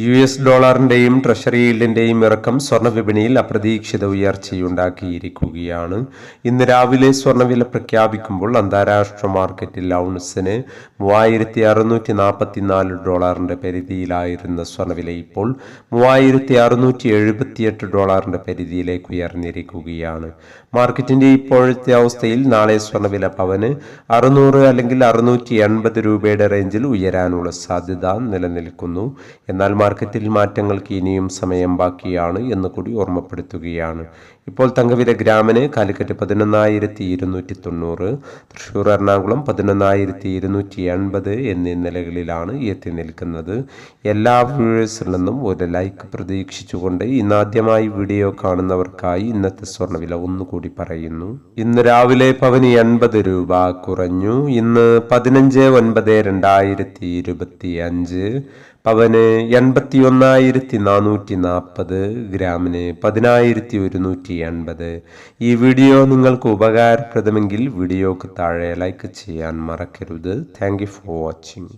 U S ഡോളറിന്റെയും treasury ഈൽഡിന്റെയും ഇറക്കം സ്വർണ വിപണിയിൽ അപ്രതീക്ഷിത ഉയർച്ചയുണ്ടാക്കിയിരിക്കുകയാണ്. ഇന്ന് രാവിലെ സ്വർണവില പ്രഖ്യാപിക്കുമ്പോൾ അന്താരാഷ്ട്ര മാർക്കറ്റിൽ ഔൺസിന് മൂവായിരത്തി അറുന്നൂറ്റി നാൽപ്പത്തിനാല് ഡോളറിന്റെ പരിധിയിലായിരുന്ന സ്വർണവില ഇപ്പോൾ മൂവായിരത്തി അറുന്നൂറ്റി എഴുപത്തിയെട്ട് ഡോളറിന്റെ പരിധിയിലേക്ക് ഉയർന്നിരിക്കുകയാണ്. മാർക്കറ്റിന്റെ ഇപ്പോഴത്തെ അവസ്ഥയിൽ നാളെ സ്വർണവില പവന് അറുന്നൂറ് അല്ലെങ്കിൽ അറുന്നൂറ്റി എൺപത് രൂപയുടെ റേഞ്ചിൽ ഉയരാനുള്ള സാധ്യത നിലനിൽക്കുന്നു. എന്നാൽ മാർക്കറ്റിൽ മാറ്റങ്ങൾക്ക് ഇനിയും സമയം ബാക്കിയാണ് എന്ന് കൂടി ഓർമ്മപ്പെടുത്തുകയാണ്. ഇപ്പോൾ തങ്കവില ഗ്രാമിന് കാലിക്കറ്റ് പതിനൊന്നായിരത്തി ഇരുന്നൂറ്റി തൊണ്ണൂറ് തൃശ്ശൂർ എറണാകുളം പതിനൊന്നായിരത്തി ഇരുന്നൂറ്റി എൺപത് എന്നീ നിലകളിലാണ് എത്തി നിൽക്കുന്നത്. എല്ലാ വ്യൂവേഴ്സിൽ നിന്നും ഒരു ലൈക്ക് പ്രതീക്ഷിച്ചുകൊണ്ട് ഇന്നാദ്യമായി വീഡിയോ കാണുന്നവർക്കായി ഇന്നത്തെ സ്വർണവില ഒന്നുകൂടി പറയുന്നു. ഇന്ന് രാവിലെ പവന് എൺപത് രൂപ കുറഞ്ഞു. ഇന്ന് പതിനഞ്ച് ഒൻപത് രണ്ടായിരത്തി ഇരുപത്തി അഞ്ച് പവന് എൺപത്തി ഒന്നായിരത്തി നാനൂറ്റി നാൽപ്പത് ഗ്രാമിന് പതിനായിരത്തി ഒരുന്നൂറ്റി എൺപത് ഈ വീഡിയോ നിങ്ങൾക്ക് ഉപകാരപ്രദമെങ്കിൽ വീഡിയോക്ക് താഴെ ലൈക്ക് ചെയ്യാൻ മറക്കരുത്. Thank for watching